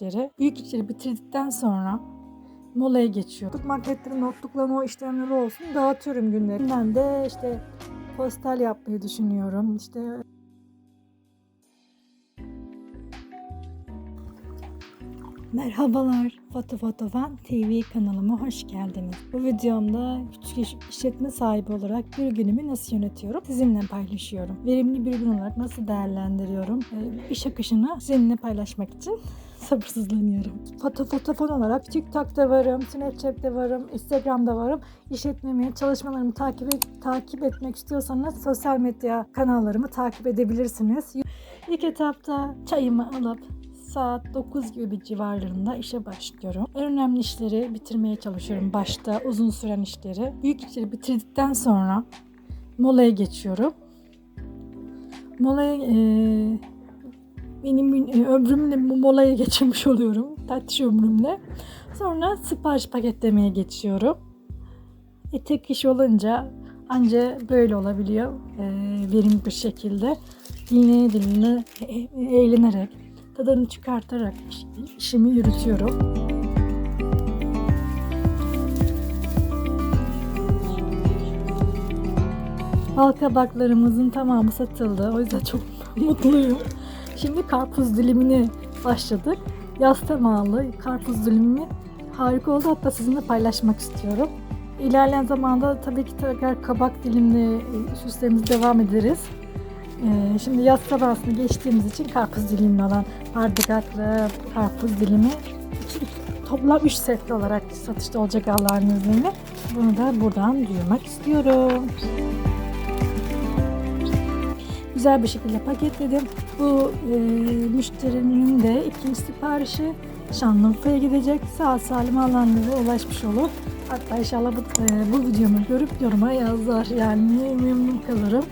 işleri. Büyük işleri bitirdikten sonra molaya geçiyorum. Magnetlerim, notluklarım o işlemleri olsun dağıtıyorum günlerinden de işte postal yapmayı düşünüyorum. İşte Merhabalar, Fan TV kanalıma hoş geldiniz. Bu videomda küçük iş- işletme sahibi olarak bir günümü nasıl yönetiyorum sizinle paylaşıyorum. Verimli bir gün olarak nasıl değerlendiriyorum, iş akışını sizinle paylaşmak için sabırsızlanıyorum. Foto Foto Fan olarak TikTok'ta varım, Snapchat'te varım, Instagram'da varım. İşletmemi, çalışmalarımı takip, et, takip etmek istiyorsanız sosyal medya kanallarımı takip edebilirsiniz. İlk etapta çayımı alıp saat 9 gibi civarlarında işe başlıyorum. En önemli işleri bitirmeye çalışıyorum. Başta uzun süren işleri. Büyük işleri bitirdikten sonra molaya geçiyorum. Molaya e, benim e, ömrümle bu molaya geçirmiş oluyorum. Tatlış ömrümle. Sonra sipariş paketlemeye geçiyorum. E, tek iş olunca anca böyle olabiliyor. E, verimli bir şekilde. Dinleye dinle e, e, eğlenerek tadını çıkartarak iş- işimi yürütüyorum. Bal kabaklarımızın tamamı satıldı. O yüzden çok mutluyum. Şimdi karpuz dilimini başladık. Yaz temalı karpuz dilimi harika oldu. Hatta sizinle paylaşmak istiyorum. İlerleyen zamanda tabii ki tekrar kabak dilimli e, süslerimize devam ederiz. Ee, şimdi yaz sabahını geçtiğimiz için karpuz dilimli olan bardaklı karpuz dilimi toplam 3 setli olarak satışta olacak Allah'ın izniyle. Bunu da buradan duyurmak istiyorum. Güzel bir şekilde paketledim. Bu e, müşterinin de ikinci siparişi Şanlıurfa'ya gidecek. Sağ salim izniyle ulaşmış olur. Hatta inşallah bu, e, bu videomu görüp yoruma yazar. Yani memnun kalırım.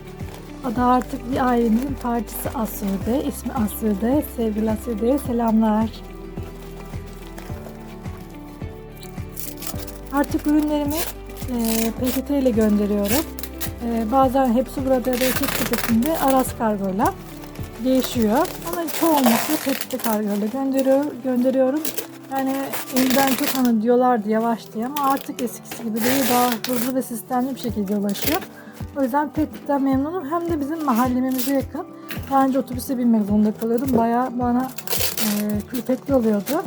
O artık bir ailemizin parçası Asude. İsmi Asude. Sevgili Asude'ye selamlar. Artık ürünlerimi e, PTT ile gönderiyorum. E, bazen hepsi burada ve tek sepetinde Aras kargoyla değişiyor. Ama çoğunlukla PTT kargoyla gönderiyor, gönderiyorum. Yani elimden çok hani diyorlardı yavaş diye ama artık eskisi gibi değil daha hızlı ve sistemli bir şekilde ulaşıyor. O yüzden PTT'den memnunum. Hem de bizim mahallemize yakın. Daha önce otobüse binmek zorunda kalıyordum. Bayağı bana e, külfetli oluyordu.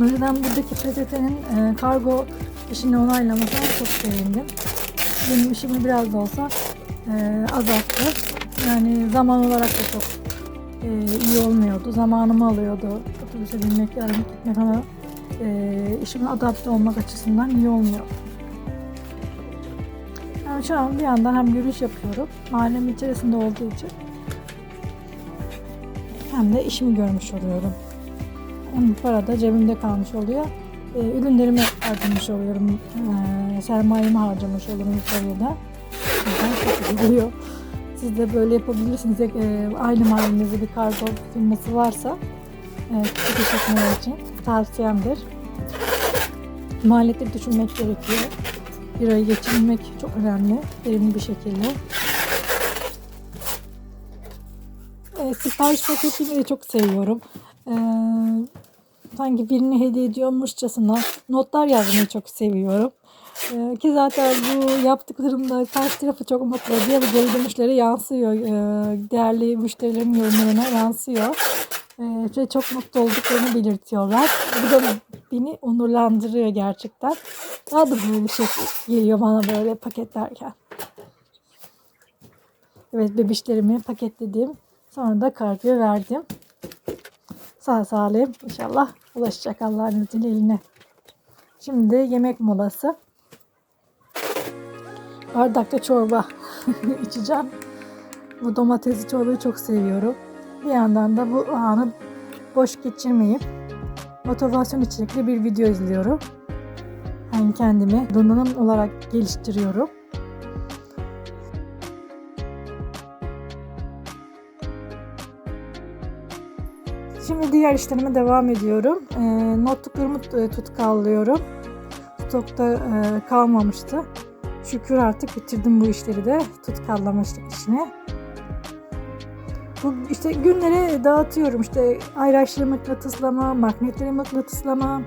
O yüzden buradaki PTT'nin e, kargo işini onaylamasına çok sevindim. Benim işimi biraz da olsa e, azalttı. Yani zaman olarak da çok e, iyi olmuyordu. Zamanımı alıyordu otobüse binmek, yarın gitmek ama e, işime adapte olmak açısından iyi olmuyor. Yani şu an bir yandan hem yürüyüş yapıyorum, mahallem içerisinde olduğu için hem de işimi görmüş oluyorum. Hem para da cebimde kalmış oluyor. E, ürünlerimi harcamış oluyorum. E, sermayemi harcamış oluyorum. O yüzden çok. Siz de böyle yapabilirsiniz. E, aynı mahallenizde bir kargo firması varsa e, küçük için tavsiyemdir. Maliyetleri düşünmek gerekiyor. Bir ayı geçirmek çok önemli. Verimli bir şekilde. E, sipariş paketini de çok seviyorum. E, sanki birini hediye ediyormuşçasına notlar yazmayı çok seviyorum. E, ki zaten bu yaptıklarımda karşı tarafı çok mutlu ediyor ve geri dönüşlere yansıyor. E, değerli müşterilerin yorumlarına yansıyor. E, ve çok mutlu olduklarını belirtiyorlar. Bu da beni onurlandırıyor gerçekten. Daha da böyle şey geliyor bana böyle paketlerken. Evet bebişlerimi paketledim. Sonra da kargoya verdim. Sağ salim inşallah ulaşacak Allah'ın izniyle eline. Şimdi yemek molası. Bardakta çorba içeceğim. Bu domatesli çorbayı çok seviyorum. Bir yandan da bu anı boş geçirmeyip motivasyon içerikli bir video izliyorum. Yani kendimi donanım olarak geliştiriyorum. Şimdi diğer işlerime devam ediyorum. E, notluklarımı tutkallıyorum. Stokta e, kalmamıştı. Şükür artık bitirdim bu işleri de. Tutkallamıştık işini. Bu işte günlere dağıtıyorum. İşte ayraçları mıknatıslama, magnetleri mıknatıslama,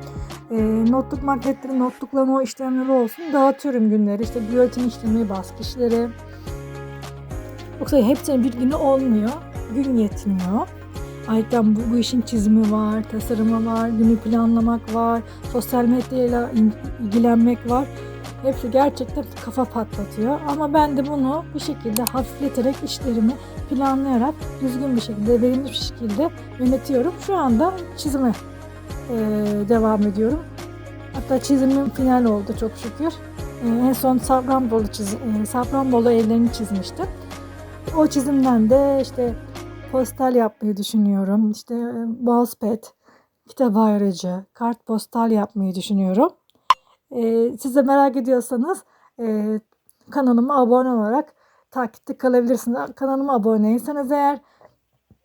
e, notluk magnetleri notluklama işlemleri olsun. Dağıtıyorum günleri. İşte giyotin işlemi, baskı işleri. Yoksa hepsinin bir günü olmuyor. Gün yetmiyor. Ayrıca bu, bu işin çizimi var, tasarımı var, günü planlamak var, sosyal medyayla ilgilenmek var. Hepsi gerçekten kafa patlatıyor. Ama ben de bunu bir şekilde hafifleterek işlerimi planlayarak düzgün bir şekilde, verimli bir şekilde yönetiyorum. Şu anda çizime eee, devam ediyorum. Hatta çizimim final oldu çok şükür. Eee, en son Safranbolu, çiz, eee, Safranbolu evlerini çizmiştim. O çizimden de işte postal yapmayı düşünüyorum. İşte Wallspad, kitap ayrıcı, kartpostal yapmayı düşünüyorum. Ee, siz de merak ediyorsanız e, kanalıma abone olarak takipte kalabilirsiniz. Kanalıma abone değilseniz eğer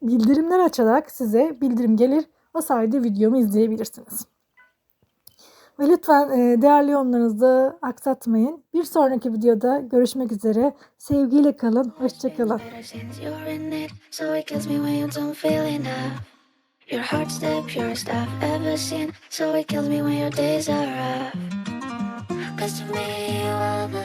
bildirimler açarak size bildirim gelir. O sayede videomu izleyebilirsiniz. Ve lütfen e, değerli yorumlarınızı aksatmayın. Bir sonraki videoda görüşmek üzere. Sevgiyle kalın. Hoşçakalın. Your heart's the purest I've ever seen, so it kills me when your days are rough. Cause to me, you are the